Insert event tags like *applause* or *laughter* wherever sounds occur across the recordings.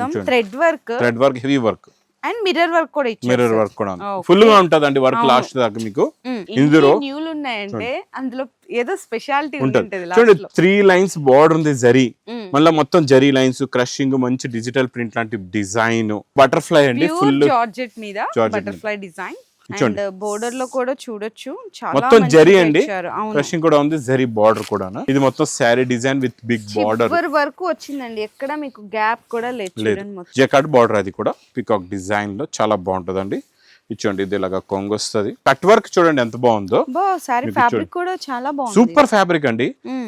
మొత్తం. Thread work thread work heavy work and mirror work కూడా ఇచ్చారు మిర్రర్. వర్క్ కూడా. ఫుల్గా ఉంటదండి వర్క్. లాస్ట్ దాకా మీకు ఇందులో న్యూలు ఉన్నాయంటే అందులో ఏదో స్పెషాలిటీ ఉంటది చూడండి లాస్ట్లో త్రీ లైన్స్ బార్డర్ ఉంది జరీ. మళ్ళీ మొత్తం జరీ లైన్స్ క్రషింగ్ మంచి డిజిటల్ ప్రింట్ లాంటి డిజైన్ బటర్ఫ్లై అండి ఫుల్ జార్జెట్ మీద. Butterfly design. అండ్ బోర్డర్లో కూడా చూడొచ్చు. చాలా మొత్తం జరీ అండి. క్రషింగ్ కూడా ఉంది. జరీ బార్డర్ కూడా ఇది మొత్తం sari design with big border. వరకు వచ్చిందండి. ఎక్కడ మీకు గ్యాప్ కూడా లేదు జెకార్డ్ బార్డర్ అది కూడా. పికాక్ డిజైన్లో చాలా బాగుంటదండి. ఇచ్చోండి ఇది ఇలాగా కొంగు వస్తుంది కట్ వర్క్ చూడండి ఎంత బాగుందో. సూపర్ ఫ్యాబ్రిక్ అండి.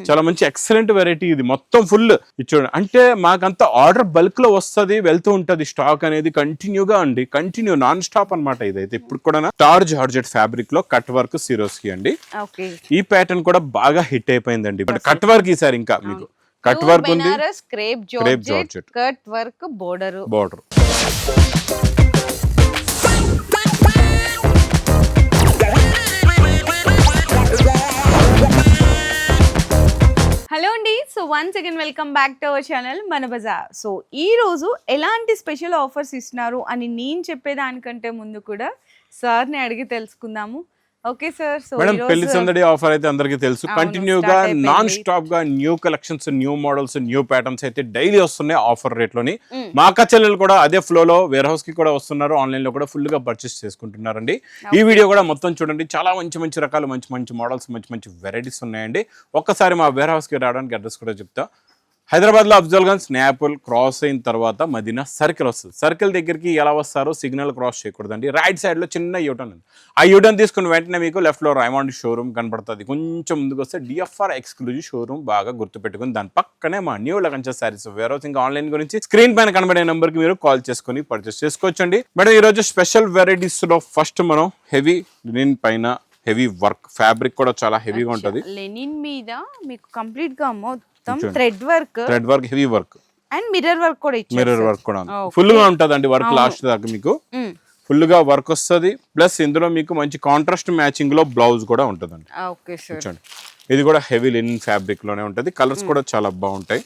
చాలా మంచి ఎక్సలెంట్ వెరైటీ ఇది. మొత్తం ఫుల్ చూడండి అంటే మాకంత ఆర్డర్ బల్క్లో వస్తది వెళ్తూ ఉంటది. స్టాక్ అనేది కంటిన్యూగా అండి. కంటిన్యూ నాన్ స్టాప్ అన్నమాట ఇదైతే ఇప్పుడు కూడా టార్జ్ హార్జెట్ ఫ్యాబ్రిక్లో కట్ వర్క్ సిరోస్కి అండి ఈ ప్యాటర్న్ కూడా బాగా హిట్ అయిపోయిందండి. కట్ వర్క్ ఈసారి ఇంకా మీకు. కట్ వర్క్ ఉంది. Crepe georgette. Cut work border border once again welcome back to our channel Mana Bazaar so ఈ రోజు ఎలాంటి స్పెషల్ ఆఫర్స్ ఇస్తున్నారు అని నేను చెప్పేదానికంటే ముందు కూడా సార్ని అడిగి తెలుసుకుందాము. ఓకే సార్ సో మేడం పెళ్ళి సందడి ఆఫర్ అయితే అందరికీ తెలుసు. అవును, కంటిన్యూ గా start అయిపోయింది. నాన్ స్టాప్గా new collections new models new patterns అయితే డైలీ వస్తున్నాయి ఆఫర్ రేట్లోని Mm. మా అక్క చెల్లెలు కూడా అదే ఫ్లో లో వేర్ హౌస్కి కూడా వస్తున్నారు. ఆన్లైన్లో కూడా ఫుల్గా పర్చేస్ చేసుకుంటున్నారండి. ఈ వీడియో కూడా మొత్తం చూడండి. చాలా మంచి మంచి రకాలు మంచి మంచి మోడల్స్ మంచి మంచి వెరైటీస్ ఉన్నాయండి. ఒక్కసారి మా వేర్ హౌస్కి రావడానికి అడ్రస్ కూడా చెప్తా. హైదరాబాద్లో అఫ్జల్ గంజ్ స్నాపుల్ క్రాస్ అయిన తర్వాత మదీనా సర్కిల్ వస్తుంది. సర్కిల్ దగ్గరికి ఎలా వస్తారో? సిగ్నల్ క్రాస్ చేయకూడదండి. రైట్ సైడ్లో చిన్న యూటర్న్ ఉంది. ఆ యూటర్న్ తీసుకున్న వెంటనే మీకు లెఫ్ట్లో రైమాండ్ షోరూమ్ కనపడుతుంది. కొంచెం ముందుకు వస్తే డిఎఫ్ఆర్ ఎక్స్క్లూజివ్ షోరూమ్ బాగా గుర్తుపెట్టుకుని దాని పక్కనే మా న్యూ లగంచ సారీస్ వేర్ హౌస్ ఇంకా ఆన్లైన్ గురించి స్క్రీన్ పైన కనబడే నెంబర్కి మీరు కాల్ చేసుకొని పర్చేస్ చేసుకోవచ్చండి. మేడం ఈ రోజు స్పెషల్ వెరైటీస్లో ఫస్ట్ మనం హెవీ లినిన్ పైన హెవీ వర్క్ ఫ్యాబ్రిక్ కూడా చాలా హెవీగా ఉంటుంది. లెనిన్ మీద మీకు కంప్లీట్గా మొత్తం. Thread work. Thread work heavy work. And mirror work కూడా ఇచ్చారు మిర్రర్. వర్క్ కూడా. ఫుల్గా ఉంటదండి వర్క్. లాస్ట్ దాకా మీకు. ఫుల్గా వర్క్ వస్తుంది. ప్లస్ ఇందులో మీకు మంచి కాంట్రాస్ట్ మ్యాచింగ్లో బ్లౌజ్ కూడా ఉంటుందండి. ఓకే సార్ చూడండి ఇది కూడా హెవీ లినిన్ ఫ్యాబ్రిక్లోనే ఉంటుంది. కలర్స్ కూడా చాలా బాగుంటాయి.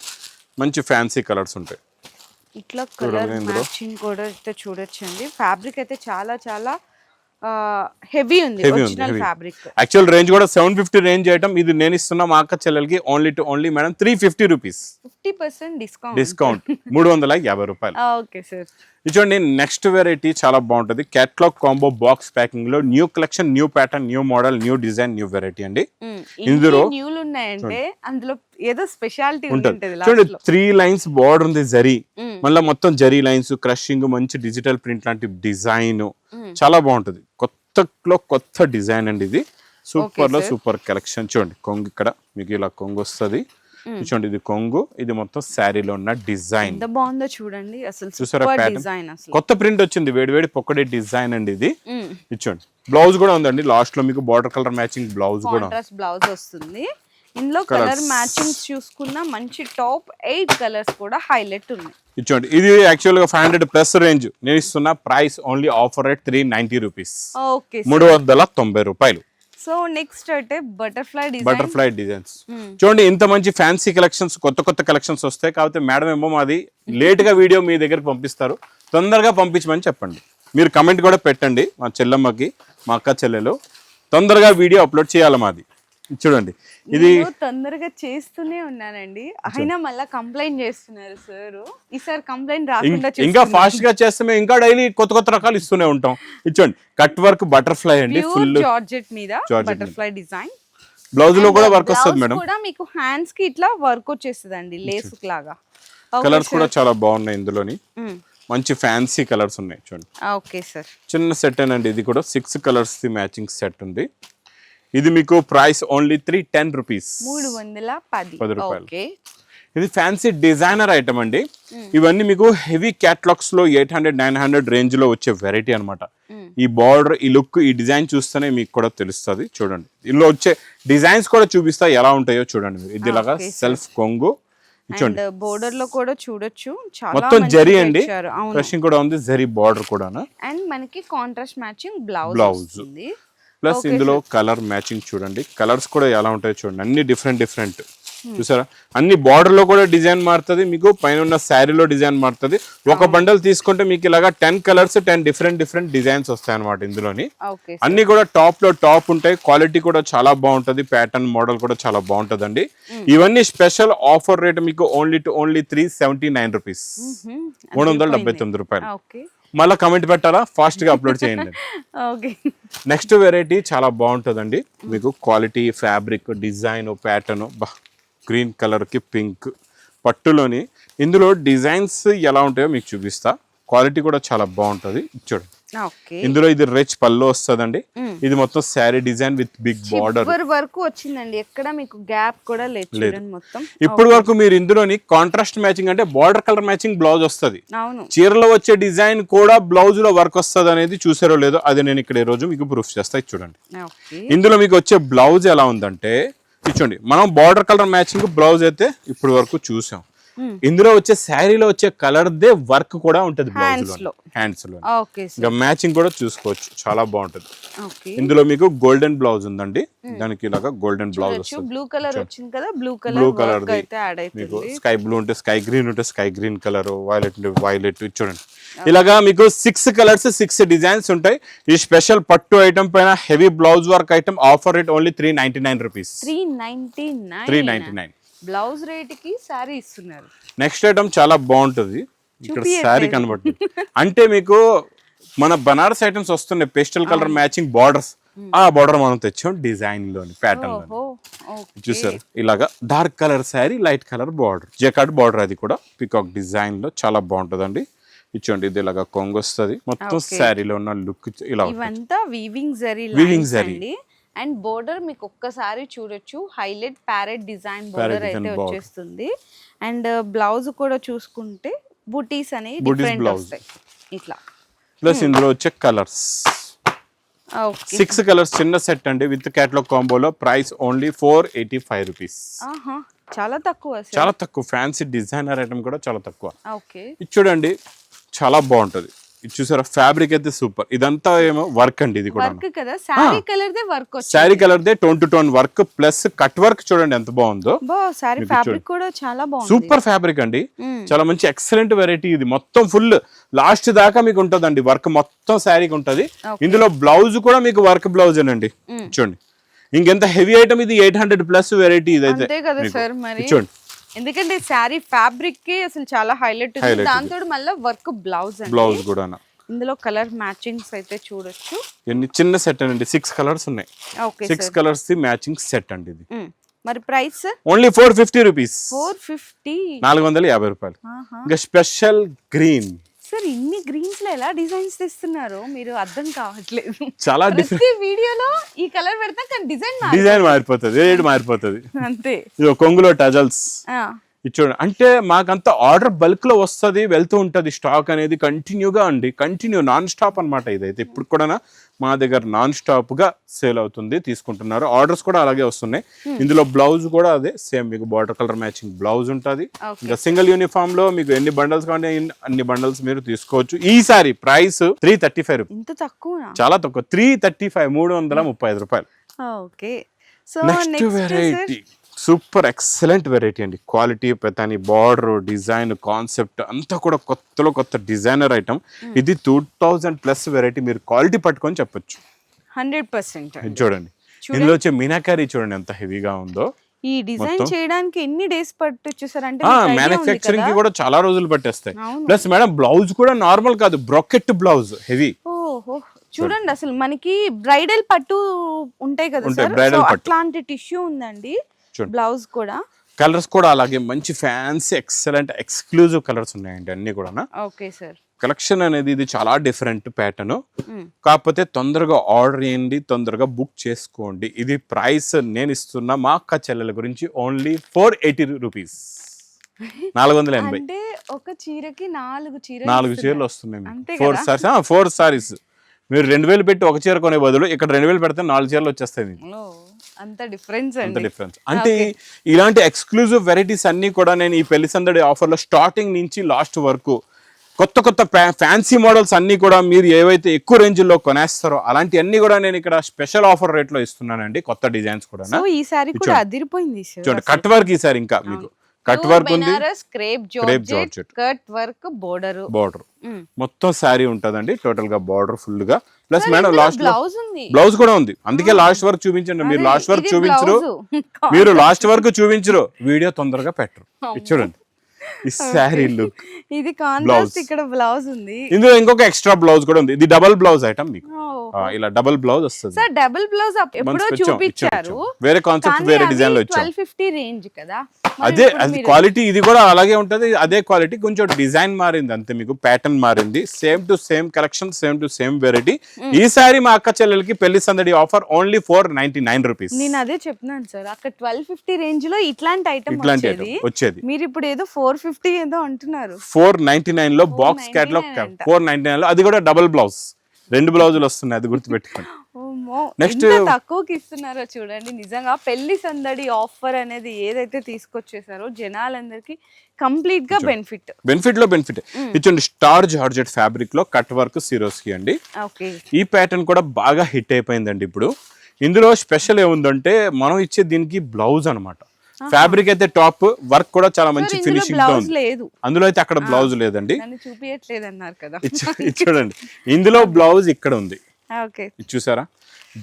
మంచి ఫ్యాన్సీ కలర్స్ ఉంటాయి. ఇట్లా కలర్. మ్యాచింగ్ కూడా అయితే చూడొచ్చండి. ఫ్యాబ్రిక్ అయితే చాలా చాలా హెవీ ఉంది Heavy ఉంది, original heavy. Fabric actual range కూడా సెవెన్ ఫిఫ్టీ రేంజ్ ఐటమ్ ఇది నేను ఇస్తున్నా మా అక్క చెల్లెలకి only two only madam three fifty rupees fifty percent discount discount మూడు వందల యాభై రూపాయలు. ఓకే సార్ చూడండి నెక్స్ట్ వెరైటీ చాలా బాగుంటుంది. Catalogue combo box ప్యాకింగ్లో new collection new pattern new model new design new variety అండి. ఇందులో- న్యూలు ఉన్నాయంటే అందులో ఏదో స్పెషాలిటీ ఉంటుంది. చూడండి త్రీ లైన్స్ బార్డర్ ఉంది జరీ. మళ్ళీ మొత్తం జరీ లైన్స్ క్రషింగ్ మంచి డిజిటల్ ప్రింట్ లాంటి డిజైన్. చాలా బాగుంటుంది. కొత్తలో కొత్త డిజైన్ అండి ఇది. సూపర్లో. సూపర్ కలెక్షన్ చూడండి కొంగు ఇక్కడ. మీకు ఇలా కొంగు వస్తుంది. చూడండి ఇది కొంగు. ఇది మొత్తం శారీలో ఉన్న డిజైన్ బాగుందో చూడండి. అసలు చూసారా కొత్త ప్రింట్ వచ్చింది. వేడి వేడి పొక్కడే డిజైన్ అండి ఇది. ఇచ్చోండి బ్లౌజ్ కూడా ఉందండి. లాస్ట్లో మీకు బార్డర్ కలర్ మ్యాచింగ్ బ్లౌజ్ కూడా బ్లౌజ్ వస్తుంది. ఇందులో కలర్ మ్యాచింగ్స్ చూసుకున్న మంచి టాప్ ఎయిట్ కలర్స్ కూడా హైలైట్ ఉన్నాయి. ఇచ్చోండి ఇది యాక్చువల్గా ఫైవ్ హండ్రెడ్ ప్లస్ రేంజ్ నేను ఇస్తున్న price only offer rate three ninety rupees okay మూడు వందల తొంభై రూపాయలు. సో నెక్స్ట్ అయితే బటర్ఫ్లై డిజైన్ బటర్ఫ్లై డిజైన్స్ చూడండి ఇంత మంచి ఫ్యాన్సీ కలెక్షన్స్ కొత్త కొత్త కలెక్షన్స్ వస్తాయి. కాకపోతే మేడం ఏమో మాది లేట్గా వీడియో మీ దగ్గరికి పంపిస్తారు. తొందరగా పంపించమని చెప్పండి. మీరు కమెంట్ కూడా పెట్టండి మా చెల్లమ్మకి మా అక్క చెల్లెలు. తొందరగా వీడియో అప్లోడ్ చేయాలి మాది. చూడండి. ఇది తొందరగా చేస్తూనే ఉన్నానండి. అయినా మళ్ళీ కంప్లైంట్ చేస్తున్నారు సార్. ఈసారి కంప్లైంట్ రాకుండా ఇంకా. ఫాస్ట్గా చేస్తే ఇంకా డైలీ కొత్త కొత్త రకాలు ఇస్తూనే ఉంటాం. ఇచ్చోండి కట్ వర్క్ బటర్ఫ్లై అండి. ఫుల్ జార్జెట్ మీద. Butterfly design. బ్లౌజ్లో కూడా వర్క్ వస్తుంది మేడం. కూడా మీకు హ్యాండ్స్కి ఇట్లా వర్క్ వచ్చేస్తుంది అండి లేస్ లాగా. కలర్స్ కూడా చాలా బాగున్నాయి ఇందులోని. మంచి ఫ్యాన్సీ కలర్స్ ఉన్నాయి చూడండి. Okay sir. చిన్న సెట్ అండి ఇది కూడా. Six colours the matching set ఉంది. ఇది మీకు price only three ten rupees. మూడు వందల పది. పది రూపాయలు. ఇది ఫ్యాన్సీ డిజైనర్ ఐటమ్ అండి. ఇవన్నీ మీకు హెవీ క్యాట్లాగ్స్లో ఎయిట్ హండ్రెడ్ నైన్ హండ్రెడ్ రేంజ్లో వచ్చే వెరైటీ అన్నమాట. ఈ బార్డర్ ఈ లుక్ ఈ డిజైన్ చూస్తేనే మీకు కూడా తెలుస్తుంది. చూడండి. ఇందులో వచ్చే డిజైన్స్ కూడా చూపిస్తా ఎలా ఉంటాయో చూడండి మీరు. ఇది ఇలాగా. సెల్ఫ్ కొంగు. చూడండి. బోర్డర్లో కూడా చూడొచ్చు. మొత్తం జరీ అండి. క్రషింగ్ కూడా ఉంది జరీ బార్డర్ కూడా అండ్ మనకి contrast matching blouse Blouse. Plus ఇందులో కలర్ మ్యాచింగ్ చూడండి. కలర్స్ కూడా ఎలా ఉంటాయో చూడండి. అన్ని డిఫరెంట్ డిఫరెంట్. చూసారా? అన్ని బార్డర్లో కూడా డిజైన్ మారుతుంది. మీకు పైన ఉన్న శారీలో డిజైన్ మారుతుంది. ఒక బండల్ తీసుకుంటే మీకు ఇలాగా ten colours ten different different designs వస్తాయి అనమాట ఇందులోని అన్ని కూడా టాప్లో టాప్ ఉంటాయి. క్వాలిటీ కూడా చాలా బాగుంటది. ప్యాటర్న్ మోడల్ కూడా చాలా బాగుంటదండి. ఇవన్నీ స్పెషల్ ఆఫర్ రేట్ మీకు only two only three seventy nine rupees మూడు వందల డెబ్బై తొమ్మిది రూపాయలు. మళ్ళీ కమెంట్ పెట్టాలా? ఫాస్ట్గా అప్లోడ్ చేయండి. *laughs* ఓకే. నెక్స్ట్ వెరైటీ చాలా బాగుంటుందండి. మీకు క్వాలిటీ ఫ్యాబ్రిక్ డిజైన్ ప్యాటర్న్ బా గ్రీన్ కలర్కి పింక్ పట్టులోని. ఇందులో డిజైన్స్ ఎలా ఉంటాయో మీకు చూపిస్తా. క్వాలిటీ కూడా చాలా బాగుంటుంది. చూడండి. ఇందులో ఇది రిచ్ పళ్ళు వస్తుందండి. ఇది మొత్తం sari design with big border వరకు వచ్చిందండి. ఎక్కడ మీకు గ్యాప్ కూడా లేదు మొత్తం. ఇప్పటి వరకు మీరు ఇందులోని కాంట్రాస్ట్ మ్యాచింగ్ అంటే బార్డర్ కలర్ మ్యాచింగ్ బ్లౌజ్ వస్తుంది. చీరలో వచ్చే డిజైన్ కూడా బ్లౌజ్లో వర్క్ వస్తుంది అనేది చూసారో లేదో అది నేను ఇక్కడ ఈ రోజు మీకు ప్రూఫ్ చేస్తా. చూడండి. ఓకే ఇందులో మీకు వచ్చే బ్లౌజ్ ఎలా ఉందంటే చూడండి. మనం బార్డర్ కలర్ మ్యాచింగ్ బ్లౌజ్ అయితే ఇప్పుడు వరకు చూసాం. ఇందులో వచ్చే శారీలో వచ్చే కలర్ దే వర్క్ కూడా ఉంటది బ్లౌజ్లో. హ్యాండ్స్లో ఇంకా మ్యాచింగ్ కూడా చూసుకోవచ్చు. చాలా బాగుంటది. ఇందులో మీకు గోల్డెన్ బ్లౌజ్ ఉందండి. దానికి ఇలాగా గోల్డెన్ బ్లౌజ్ వస్తుంది. బ్లూ కలర్ వచ్చింది కదా బ్లూ బ్లూ కలర్ కలర్ అయితే యాడ్ మీకు స్కై బ్లూ ఉంటే స్కై గ్రీన్ ఉంటే స్కై గ్రీన్ కలర్ వైలెట్ ఉంటే వైలెట్ చూడండి. ఇలాగా మీకు సిక్స్ కలర్స్ సిక్స్ డిజైన్స్ ఉంటాయి. ఈ స్పెషల్ పట్టు ఐటమ్ పైన heavy blouse work item offer rate only three ninety nine rupees three ninety three nine ninety nine blouse రేట్కి సారీ ఇస్తున్నారు. నెక్స్ట్ ఐటమ్ చాలా బాగుంటుంది. ఇక్కడ. శారీ కనబడుతుంది. అంటే మీకు మన బనారస్ ఐటమ్స్ వస్తున్నాయి. Pastel colour matching borders. ఆ బార్డర్ మనం తెచ్చాం డిజైన్లోని ప్యాటర్న్ చూసారు? ఇలాగా dark colour sari light colour border. Jacquard border అది కూడా. పికాక్ డిజైన్లో చాలా బాగుంటదండి. ఇచ్చోండి ఇది ఇలాగా కొంగు వస్తుంది మొత్తం శారీలో ఉన్న లుక్ ఇలా వీవింగ్ జరీ లైన్స్ zari. అండి బోర్డర్ మీకు ఒక్కసారి చూడొచ్చు. హైలైట్ ప్యారెట్ డిజైన్ బోర్డర్ అయితే. వచ్చేస్తుంది. అండ్ బ్లౌజ్ కూడా చూసుకుంటే బుటీస్ అనేవి డిఫరెంట్. వస్తాయి. ఇట్లా. ప్లస్ ఇందులో వచ్చే కలర్స్. సిక్స్ కలర్స్ చిన్న సెట్ అండి. With catalogue కాంబోలో price only four eighty five rupees. చాలా తక్కువ చాలా తక్కువ. ఫ్యాన్సీ డిజైనర్ ఐటమ్ కూడా చాలా తక్కువ. ఓకే. ఇది చూడండి. చాలా బాగుంటది. ఇది చూసారా? ఫ్యాబ్రిక్ అయితే సూపర్. ఇదంతా ఏమో వర్క్ అండి ఇది కూడా కదా? శారీ కలర్ దే వర్క్ వచ్చింది. Sari colour they tone to tone work plus cut work చూడండి ఎంత బాగుందో. ఫ్యాబ్రిక్ కూడా చాలా బాగుంది. సూపర్ ఫ్యాబ్రిక్ అండి. చాలా మంచి ఎక్సలెంట్ వెరైటీ ఇది. మొత్తం ఫుల్. లాస్ట్ దాకా మీకు ఉంటుందండి వర్క్. మొత్తం శారీకి ఉంటది. ఇందులో బ్లౌజ్ కూడా మీకు వర్క్ బ్లౌజ్ అండి. చూడండి. ఇంకెంత హెవీ ఐటమ్ ఇది? ఎయిట్ హండ్రెడ్ ప్లస్ వెరైటీ ఇదైతే చూడండి. ఎందుకంటే శారీ ఫ్యాబ్రిక్కి అసలు చాలా హైలైట్ ఉంది. దాంతో మళ్ళీ వర్క్ బ్లౌజ్ అండి. బ్లౌజ్ కూడా ఇందులో కలర్ మ్యాచింగ్స్ అయితే చూడొచ్చు. ఎన్ని చిన్న సెట్ అండి. సిక్స్ కలర్స్ ఉన్నాయి. Okay six colours the matching set అండి ఇది. మరి price? Only four fifty rupees. Four fifty. నాలుగు వందల యాభై రూపాయలు. ఇంకా స్పెషల్ గ్రీన్. సార్ ఇన్ని గ్రీన్స్లో ఎలా డిజైన్స్ తెస్తున్నారు మీరు అర్థం కావట్లేదు. చాలా వీడియోలో ఈ కలర్ పెడతా కానీ డిజైన్ డిజైన్ మారిపోతుంది. మారిపోతుంది అంతే. కొంగులో టజల్స్. చూడండి అంటే మాకంత ఆర్డర్ బల్క్లో వస్తుంది వెళ్తూ ఉంటది. స్టాక్ అనేది కంటిన్యూగా అండి. కంటిన్యూ నాన్ స్టాప్ అన్నమాట ఇదైతే ఇప్పుడు కూడా మా దగ్గర నాన్ స్టాప్గా సేల్ అవుతుంది తీసుకుంటున్నారు. ఆర్డర్స్ కూడా అలాగే వస్తున్నాయి. ఇందులో బ్లౌజ్ కూడా అదే. సేమ్ మీకు బార్డర్ కలర్ మ్యాచింగ్ బ్లౌజ్ ఉంటుంది. ఇంకా సింగిల్ యూనిఫామ్లో మీకు ఎన్ని బండల్స్ కావాలి అన్ని బండల్స్ మీరు తీసుకోవచ్చు. ఈసారి ప్రైస్ త్రీ థర్టీ ఫైవ్ చాలా తక్కువ. త్రీ థర్టీ ఫైవ్ మూడు వందల ముప్పై ఐదు రూపాయలు. Okay. So next variety super excellent variety అండి. క్వాలిటీ ప్రతి బార్డర్ డిజైన్ కాన్సెప్ట్ అంతా కూడా కొత్తలో కొత్త డిజైనర్ ఐటమ్. ఇది టూ థౌజండ్ ప్లస్ వెరైటీ మీరు క్వాలిటీ పట్టుకొని చెప్పొచ్చు. హండ్రెడ్ పర్సెంట్ చూడండి. ఇందులో వచ్చే మీనాకారీ చూడండి ఎంత హెవీగా ఉందో. ఈ డిజైన్ చేయడానికి ఎన్ని డేస్ పట్టొచ్చు సార్? అంటే మ్యానుఫ్యాక్చరింగ్కి కూడా చాలా రోజులు పట్టేస్తాయి. ప్లస్ మేడం బ్లౌజ్ కూడా నార్మల్ కాదు బ్రొకెట్ బ్లౌజ్ హెవీ. చూడండి అసలు మనకి బ్రైడల్ పట్టు ఉంటాయి కదా సార్. అట్లాంటి టిష్యూ ఉందండి. బ్లౌజ్ కూడా. కలర్స్ కూడా అలాగే మంచి ఫ్యాన్సీ ఎక్సలెంట్ ఎక్స్క్లూజివ్ కలర్స్ ఉన్నాయండి అన్ని కూడా ఓకే సార్. కలెక్షన్ అనేది ఇది చాలా డిఫరెంట్ ప్యాటర్న్. కాకపోతే తొందరగా ఆర్డర్ చేయండి తొందరగా బుక్ చేసుకోండి. ఇది ప్రైస్ నేను ఇస్తున్న మా అక్క చెల్లెల గురించి ఓన్లీ ఫోర్ ఎయిటీ రూపీస్. *laughs* నాలుగు వందల ఎనభై. అంటే ఒక చీరకి నాలుగు చీర నాలుగు చీరలు వస్తున్నాయి ఫోర్ సారీస్ ఫోర్ సారీస్ మీరు రెండు వేలు పెట్టి ఒక చీర కొనే బదులు ఇక్కడ రెండు వేలు పెడితే నాలుగు చీరలు వచ్చేస్తాయి అంత డిఫరెన్స్ అంత అండి. డిఫరెన్స్ అంటే ఇలాంటి ఎక్స్క్లూజివ్ వెరైటీస్ అన్ని కూడా నేను ఈ పెళ్ళి సందడి ఆఫర్లో స్టార్టింగ్ నుంచి లాస్ట్ వరకు కొత్త కొత్త ఫ్యాన్సీ మోడల్స్ అన్ని కూడా మీరు ఏవైతే ఎక్కువ రేంజ్లో కొనేస్తారో అలాంటివన్నీ కూడా నేను ఇక్కడ స్పెషల్ ఆఫర్ రేట్లో ఇస్తున్నానండి కొత్త డిజైన్స్ కూడా ఈ సారీ కూడా అదిరిపోయింది చూడండి కట్ వర్క్ ఈసారి ఇంకా మీకు. కట్ వర్క్ ఉంది. Crepe georgette. Cut work border border మొత్తం శారీ ఉంటదండి. టోటల్గా బార్డర్ ఫుల్గా. ప్లస్ మేడం లాస్ట్ బ్లౌజ్ ఉంది. బ్లౌజ్ కూడా ఉంది. అందుకే లాస్ట్ వరకు చూపించండి. మీరు లాస్ట్ వరకు చూపించరు. *laughs* మీరు లాస్ట్ వరకు చూపించరు. వీడియో తొందరగా పెట్టరు. చూడండి. ఈ *laughs* శారీ లుక్ ఇది కాంట్రాస్ట్. ఇక్కడ బ్లౌజ్ ఉంది. ఇందులో ఇంకొక ఎక్స్ట్రా బ్లౌజ్ కూడా ఉంది. ఇది డబల్ బ్లౌజ్ ఐటమ్ మీకు. Oh. ఇలా డబల్ బ్లౌజ్ వస్తుంది. సార్ డబుల్ బ్లౌజ్ ఎప్పుడో చూపించారు. వేరే కాన్సెప్ట్ వేరే డిజైన్లో ఇచ్చాం. ట్వెల్వ్ ఫిఫ్టీ రేంజ్ కదా. అదే అది క్వాలిటీ ఇది కూడా అలాగే ఉంటది. అదే క్వాలిటీ కొంచెం డిజైన్ మారింది అంతే మీకు. ప్యాటర్న్ మారింది. Same to same collection same to same variety ఈసారి మా అక్క చెల్లెలకి పెళ్ళి సందడి offer only four ninety nine rupees నేను అదే చెప్తున్నాను సార్ అక్కడ ట్వెల్వ్ ఫిఫ్టీ రేంజ్లో ఇట్లాంటి ఐటమ్ ఇట్లాంటి వచ్చేది. మీరు ఇప్పుడు ఏదో ఫోర్ ఫిఫ్టీ ఏదో అంటున్నారు. ఫోర్ నైన్టీ నైన్లో బాక్స్ 499 క్యాటలాగ్. ఫోర్ నైన్టీ నైన్లో అది కూడా డబుల్ బ్లౌజ్. రెండు బ్లౌజులు వస్తున్నాయి అది గుర్తుపెట్టుకోండి. ఎంత తక్కువకి ఇస్తున్నారో చూడండి. నిజంగా పెళ్ళి సందడి ఆఫర్ అనేది ఏదైతే తీసుకొచ్చేసారో జనాలందరికీ కంప్లీట్గా బెనిఫిట్. బెనిఫిట్. లో బెనిఫిట్ ఇచ్చండి స్టార్ జార్జెట్ ఫ్యాబ్రిక్లో కట్ వర్క్ సిరోస్కి అండి. ఓకే. ఈ ప్యాటర్న్ కూడా బాగా హిట్ అయిపోయిందండి ఇప్పుడు. ఇందులో స్పెషల్ ఏముందంటే మనం ఇచ్చే దీనికి బ్లౌజ్ అన్నమాట. ఫ్యాబ్రిక్ అయితే టాప్ వర్క్ కూడా చాలా మంచి ఫినిషింగ్తో ఉంది. లేదు. అందులో అయితే అక్కడ బ్లౌజ్ లేదండి. చూపించట్లేదు అన్నారు కదా. చూడండి. ఇందులో *laughs* బ్లౌజ్ ఇక్కడ ఉంది. చూసారా?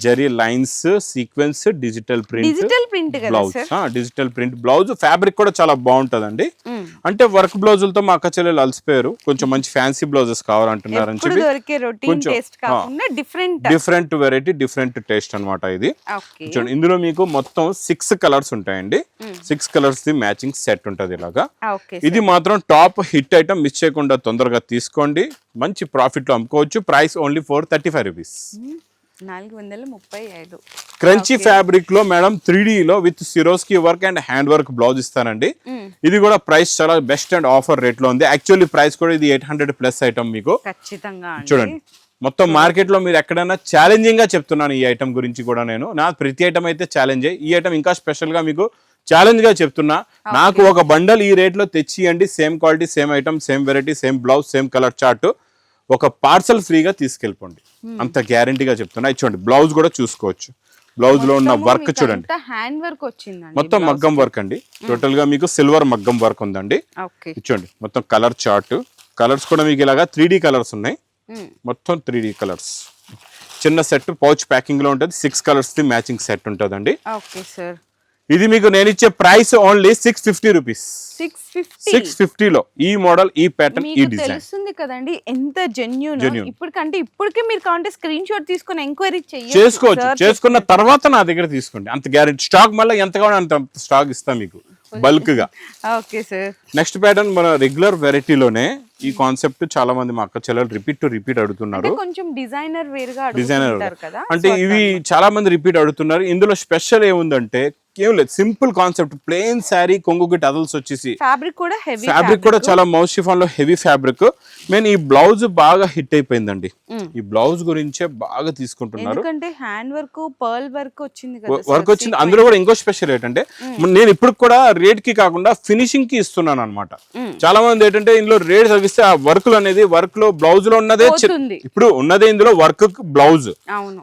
Zari lines sequence digital print digital print blouse. Digital print. Blouse fabric కూడా చాలా బాగుంటదండి. అంటే వర్క్ బ్లౌజులతో మా అక్క చెల్లెలు అలసిపోయారు. కొంచెం మంచి ఫ్యాన్సీ బ్లౌజెస్ కావాలంటున్నారని ఇప్పుడు చెప్పి కొంచెం, different different variety different taste అన్నమాట ఇది. చూడండి ఇందులో మీకు మొత్తం సిక్స్ కలర్స్ ఉంటాయండి. Six colours the matching set ఉంటది ఇలాగా. ఇది మాత్రం టాప్ హిట్ ఐటమ్ మిస్ చేయకుండా తొందరగా తీసుకోండి. మంచి ప్రాఫిట్లో అమ్ముకోవచ్చు. Price only four thirty five rupees నాలుగు వందల ముప్పై ఐదు. క్రంచీ ఫ్యాబ్రిక్లో మేడం త్రీ లో with Swarovski work and hand work blouse ఇస్తానండి. ఇది కూడా ప్రైస్ చాలా బెస్ట్ అండ్ ఆఫర్ రేట్లో ఉంది. యాక్చువల్లీ ప్రైస్ కూడా ఇది ఎయిట్ హండ్రెడ్ ప్లస్ ఐటమ్ మీకు. ఖచ్చితంగా చూడండి. మొత్తం మార్కెట్లో మీరు ఎక్కడైనా ఛాలెంజింగ్గా చెప్తున్నాను ఈ ఐటమ్ గురించి కూడా నేను. నా ప్రతి ఐటమ్ అయితే ఛాలెంజ్ ఈ ఐటమ్ ఇంకా స్పెషల్గా మీకు ఛాలెంజ్గా చెప్తున్నా. నాకు ఒక బండల్ ఈ రేట్లో తెచ్చియండి. Same quality same item same variety same blouse same colour chart ఒక పార్సల్ ఫ్రీగా తీసుకెళ్ళిపోండి. అంత గ్యారంటీగా చెప్తున్నా. చూడండి బ్లౌజ్ కూడా చూసుకోవచ్చు. బ్లౌజ్లో ఉన్న వర్క్ చూడండి. హ్యాండ్ వర్క్ వచ్చిందండి మొత్తం మగ్గం వర్క్ అండి. టోటల్గా మీకు సిల్వర్ మగ్గం వర్క్ ఉందండి. ఇచ్చోండి మొత్తం కలర్ చార్ట్. కలర్స్ కూడా మీకు ఇలాగా త్రీ కలర్స్ ఉన్నాయి. మొత్తం త్రీ కలర్స్. చిన్న సెట్ పౌచ్ ప్యాకింగ్లో ఉంటుంది. Six colours the matching set ఉంటుందండి. Okay sir. ఇది మీకు నేను ఇచ్చే price only six fifty rupees. Six fifty? ఫిఫ్టీలో ఈ మోడల్ ఈ ప్యాటర్న్ ఈ డిజైన్ తెలుస్తుంది కదండి ఎంత జెన్యున్. ఇప్పటికంటే ఇప్పటికే మీరు కావాలంటే స్క్రీన్ షాట్ తీసుకొని ఎంక్వైరీ చేసుకోవచ్చు. చేసుకున్న తర్వాత నా దగ్గర తీసుకోండి. అంత గ్యారెంటీ స్టాక్ మళ్ళీ ఎంత కావాలో అంత స్టాక్ ఇస్తా మీకు బల్క్గా ఓకే సార్ నెక్స్ట్ ప్యాటర్న్ మన రెగ్యులర్ వెరైటీలోనే ఈ కాన్సెప్ట్ చాలా మంది మా అక్క చెల్లెలు రిపీట్ టు రిపీట్ అడుగుతున్నారు. కొంచెం డిజైనర్ వేర్గా డిజైనర్ అంటే ఇవి చాలా మంది రిపీట్ అడుగుతున్నారు. ఇందులో స్పెషల్ ఏముందంటే ఏం లేదు. Simple concept. ప్లెయిన్ శారీ కొంగుకి టదల్స్ వచ్చేసి ఫ్యాబ్రిక్ కూడా హెవీ ఫ్యాబ్రిక్ కూడా చాలా మౌస్ షిఫాన్లో హెవీ ఫ్యాబ్రిక్. నేను ఈ బ్లౌజ్ బాగా హిట్ అయిపోయిందండి. ఈ బ్లౌజ్ గురించే బాగా తీసుకుంటున్నారు. ఎందుకంటే హ్యాండ్ వర్క్ పర్ల్ వర్క్ వచ్చింది కదా వర్క్ వచ్చింది. అందులో కూడా ఇంకో స్పెషల్ ఏంటంటే నేను ఇప్పుడు కూడా రేట్కి కాకుండా ఫినిషింగ్కి ఇస్తున్నాను అనమాట చాలా మంది ఏంటంటే ఇందులో రేట్ తగ్గిస్తే ఆ వర్క్ అనేది వర్క్లో బ్లౌజ్లో ఉన్నదే. ఇప్పుడు ఉన్నదే ఇందులో వర్క్ బ్లౌజ్.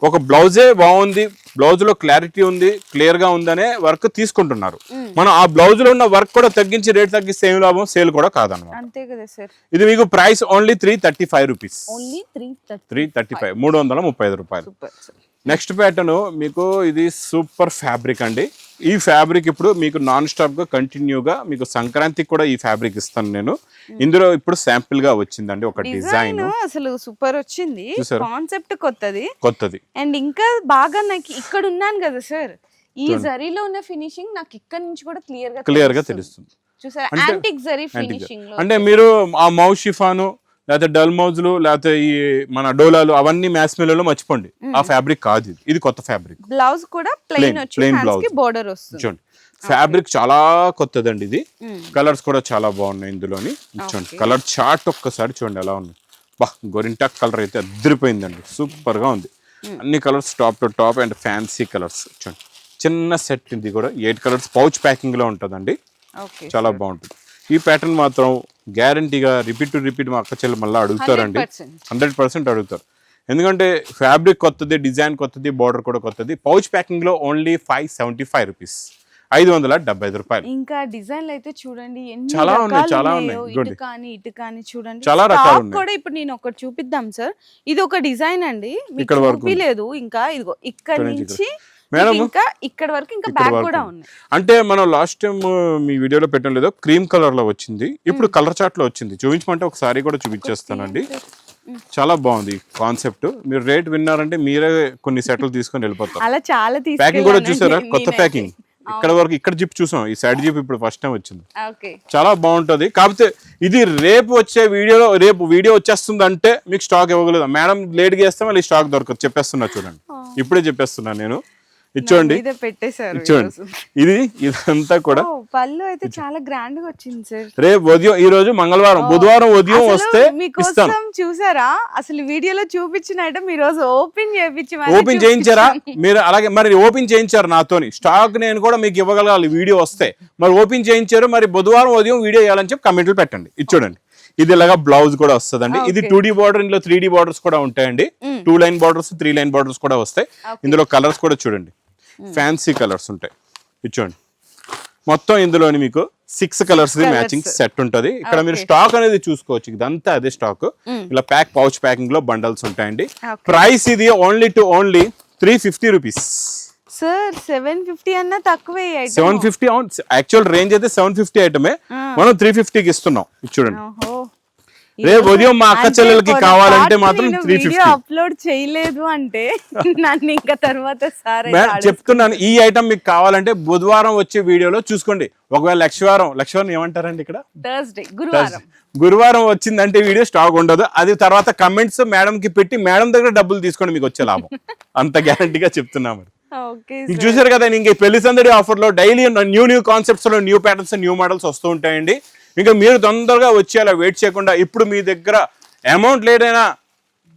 ఒక బ్లౌజే బాగుంది బ్లౌజ్లో క్లారిటీ ఉంది క్లియర్గా ఉందనే వర్క్ తీసుకుంటున్నారు. మనం ఆ బ్లౌజ్లో ఉన్న వర్క్ కూడా తగ్గించి రేట్ తగ్గిస్తే ఏం లాభం? సేల్ కూడా కాదనమాట అంతే కదా సార్. ఇది మీకు price only three thirty five rupees only three three thirty five మూడు వందల ముప్పై ఐదు రూపాయలు. నెక్స్ట్ ప్యాటర్న్ మీకు ఇది సూపర్ ఫ్యాబ్రిక్ అండి. ఈ ఫ్యాబ్రిక్ ఇప్పుడు మీకు నాన్ స్టాప్గా కంటిన్యూగా మీకు సంక్రాంతికి కూడా ఈ ఫ్యాబ్రిక్ ఇస్తాను నేను. ఇందులో ఇప్పుడు శాంపిల్గా వచ్చిందండి ఒక డిజైన్ అసలు సూపర్ వచ్చింది? కాన్సెప్ట్ కొత్తది. కొత్తది. అండ్ ఇంకా బాగా నాకు ఇక్కడ ఉన్నాను కదా సార్. ఈ జరీలో ఉన్న ఫినిషింగ్ నాకు ఇక్కడ నుంచి కూడా క్లియర్గా క్లియర్గా తెలుస్తుంది. చూసారా? అంటే- యాంటిక్ జరీ Antique. ఫినిషింగ్లో అంటే మీరు ఆ మౌస్ షిఫాను లేకపోతే డల్ మౌజ్లు లేకపోతే ఈ మన డోలాలు అవన్నీ మ్యాస్మిలలో మర్చిపోండి. ఆ ఫ్యాబ్రిక్ కాదు ఇది. ఇది కొత్త ఫ్యాబ్రిక్ బ్లౌజ్ కూడా ప్లెయిన్కి blouse. బోర్డర్ వస్తుంది. చూడండి. ఫ్యాబ్రిక్ చాలా కొత్తదండి ఇది. కలర్స్ కూడా చాలా బాగున్నాయి ఇందులోని. చూడండి. కలర్ చార్ట్ ఒక్కసారి చూడండి ఎలా ఉంది. బా గొరింటాక్ కలర్ అయితే అద్దరిపోయిందండి సూపర్గా ఉంది. అన్ని colours top to top and fancy colours చూడండి. చిన్న సెట్ ఇది కూడా. ఎయిట్ కలర్స్ పౌచ్ ప్యాకింగ్లో ఉంటుందండి. చాలా బాగుంటుంది. ఈ ప్యాటర్న్ మాత్రం గ్యారంటీగా రిపీట్ టు రిపీట్ మా అక్క చెల్లెలు మళ్ళీ అడుగుతారండి. 100%. హండ్రెడ్ పర్సెంట్ అడుగుతారు. ఎందుకంటే ఫ్యాబ్రిక్ కొత్తది డిజైన్ కొత్తది బార్డర్ కూడా కొత్తది. Pouch ప్యాకింగ్లో only five seventy five rupees ఐదు వందల డెబ్బై ఐదు రూపాయలు. ఇంకా డిజైన్లు అయితే చూడండి చాలా ఉన్నాయి, చాలా ఉన్నాయో. ఇటు. కానీ ఇటు కానీ చూడండి. చాలా రకాలు ఉన్నాయి. కూడా ఇప్పుడు నేను ఒకటి చూపిద్దాం సార్ ఇది ఒక డిజైన్ అండి. ఇక్కడ వరకు. చూపిలేదు. ఇంకా ఇదిగో ఇక్కడ నుంచి మేడం, ఇంకా ఇక్కడ వరకు ఇంకా బ్యాక్ కూడా ఉంది. అంటే మనం లాస్ట్ టైం మీ వీడియోలో పెట్టడం లేదో క్రీమ్ కలర్లో వచ్చింది. ఇప్పుడు కలర్ చాట్లో వచ్చింది. చూపించమంటే ఒకసారి కూడా చూపించేస్తానండి. చాలా బాగుంది కాన్సెప్ట్ మీరు రేట్ విన్నారంటే మీరే కొన్ని సెట్లు తీసుకొని వెళ్ళిపోతారు. అలా చాలా ప్యాకింగ్ కూడా చూసారా? కొత్త. ప్యాకింగ్ ఇక్కడ వరకు ఇక్కడ జిప్ చూసాం. ఈ సైడ్ జిప్ ఇప్పుడు ఫస్ట్ టైం వచ్చింది. ఓకే చాలా బాగుంటది. కాకపోతే ఇది రేపు వచ్చే వీడియోలో రేపు వీడియో వచ్చేస్తుంది అంటే మీకు స్టాక్ ఇవ్వగలదు మేడం లేట్ చేస్తే మళ్ళీ స్టాక్ దొరకదు. చెప్పేస్తున్నా చూడండి. ఇప్పుడే చెప్పేస్తున్నాను నేను. ఇచ్చోండి. పెట్టేశారు ఇచ్చోండి. ఇది ఇదంతా కూడా పళ్ళు అయితే చాలా గ్రాండ్గా వచ్చింది సార్. రేపు ఉదయం ఈ రోజు మంగళవారం బుధవారం ఉదయం వస్తే మీకోసం చూసారా? అసలు వీడియోలో చూపించిన ఐటమ్ ఈ రోజు ఓపెన్ చేయించి ఓపెన్ చేయించారా? మీరు అలాగే మరి ఓపెన్ చేయించారు నాతోని. స్టాక్ నేను కూడా మీకు ఇవ్వగలగాలి వీడియో వస్తే. మరి ఓపెన్ చేయించారు మరి బుధవారం ఉదయం వీడియో వేయాలని చెప్పి కమెంట్లు పెట్టండి. ఇది చూడండి. ఇది ఇలాగా బ్లౌజ్ కూడా వస్తుందండి. ఇది టూ డి బార్డర్ ఇందులో త్రీ డి బార్డర్స్ కూడా ఉంటాయండి. Two line borders three line borders కూడా వస్తాయి. ఇందులో కలర్స్ కూడా చూడండి. ఫ్యాన్సీ కలర్స్ ఉంటాయి. ఇది చూడండి. మొత్తం ఇందులోని మీకు six colours the matching set ఉంటది. ఇక్కడ మీరు స్టాక్ అనేది చూసుకోవచ్చు. ఇదంతా అదే స్టాక్ ఇలా ప్యాక్ పౌచ్ ప్యాకింగ్లో బండల్స్ ఉంటాయండి. ప్రైస్ ఇది only two only three fifty rupees sir seven fifty అన్నా తక్కువే. సెవెన్ ఫిఫ్టీ యాక్చువల్ రేంజ్ అయితే సెవెన్ ఫిఫ్టీ ఐటమే మనం త్రీ ఫిఫ్టీకి ఇస్తున్నాం. చూడండి. రేపు ఉదయం మా అక్క చెల్లెలకి కావాలంటే మాత్రం త్రీ ఫిఫ్టీ అప్లోడ్ చేయలేదు అంటే *laughs* నన్ను ఇంకా తర్వాత సార్ చెప్తున్నాను ఈ ఐటమ్ మీకు కావాలంటే బుధవారం వచ్చే వీడియోలో చూసుకోండి. ఒకవేళ లక్షవారం లక్షవారం ఏమంటారండి ఇక్కడ? థర్స్డే గురువారం. గురువారం వచ్చిందంటే వీడియో స్టాక్ ఉండదు. అది తర్వాత కమెంట్స్ మేడం కి పెట్టి మేడం దగ్గర డబ్బులు తీసుకోండి మీకు వచ్చే లాభం. అంత గ్యారంటీగా చెప్తున్నా మరి. ఓకే ఇంక చూసారు కదా ఇంక పెళ్ళి సందడి ఆఫర్లో డైలీ న్యూ న్యూ కాన్సెప్ట్స్లో న్యూ ప్యాటర్న్స్ న్యూ మోడల్స్ వస్తూ ఉంటాయండి. ఇంకా మీరు తొందరగా వచ్చి అలా వెయిట్ చేయకుండా ఇప్పుడు మీ దగ్గర అమౌంట్ లేదైనా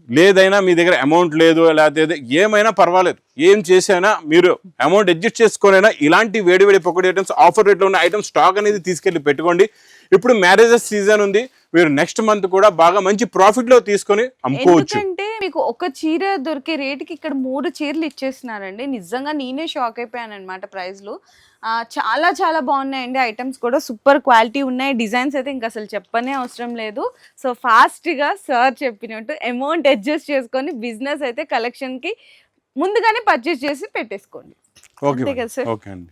లేదైనా మీ దగ్గర అమౌంట్ లేదు లేకపోతే ఏమైనా పర్వాలేదు. ఏం చేసైనా మీరు అమౌంట్ అడ్జస్ట్ చేసుకోనైనా ఇలాంటి వేడి వేడి ఐటమ్స్ ఆఫర్ రేట్లో ఉన్న ఐటమ్స్ స్టాక్ అనేది తీసుకెళ్ళి పెట్టుకోండి. ఇప్పుడు మ్యారేజెస్ సీజన్ ఉంది. మీరు నెక్స్ట్ మంత్ కూడా బాగా మంచి ప్రాఫిట్లో తీసుకొని అమ్ముకోవచ్చు. ఎందుకంటే మీకు ఒక చీర దొరికే రేటుకి ఇక్కడ మూడు చీరలు ఇచ్చేస్తున్నారండి. నిజంగా నేనే షాక్ అయిపోయాను అనమాట ప్రైస్లు చాలా చాలా బాగున్నాయండి. ఐటమ్స్ కూడా సూపర్ క్వాలిటీ ఉన్నాయి. డిజైన్స్ అయితే ఇంకా అసలు చెప్పనే అవసరం లేదు. సో ఫాస్ట్గా సార్ చెప్పినట్టు అమౌంట్ అడ్జస్ట్ చేసుకొని బిజినెస్ అయితే కలెక్షన్కి ముందుగానే పర్చేస్ చేసి పెట్టేసుకోండి. ఓకే అంతే కదా సార్? ఓకే అండి.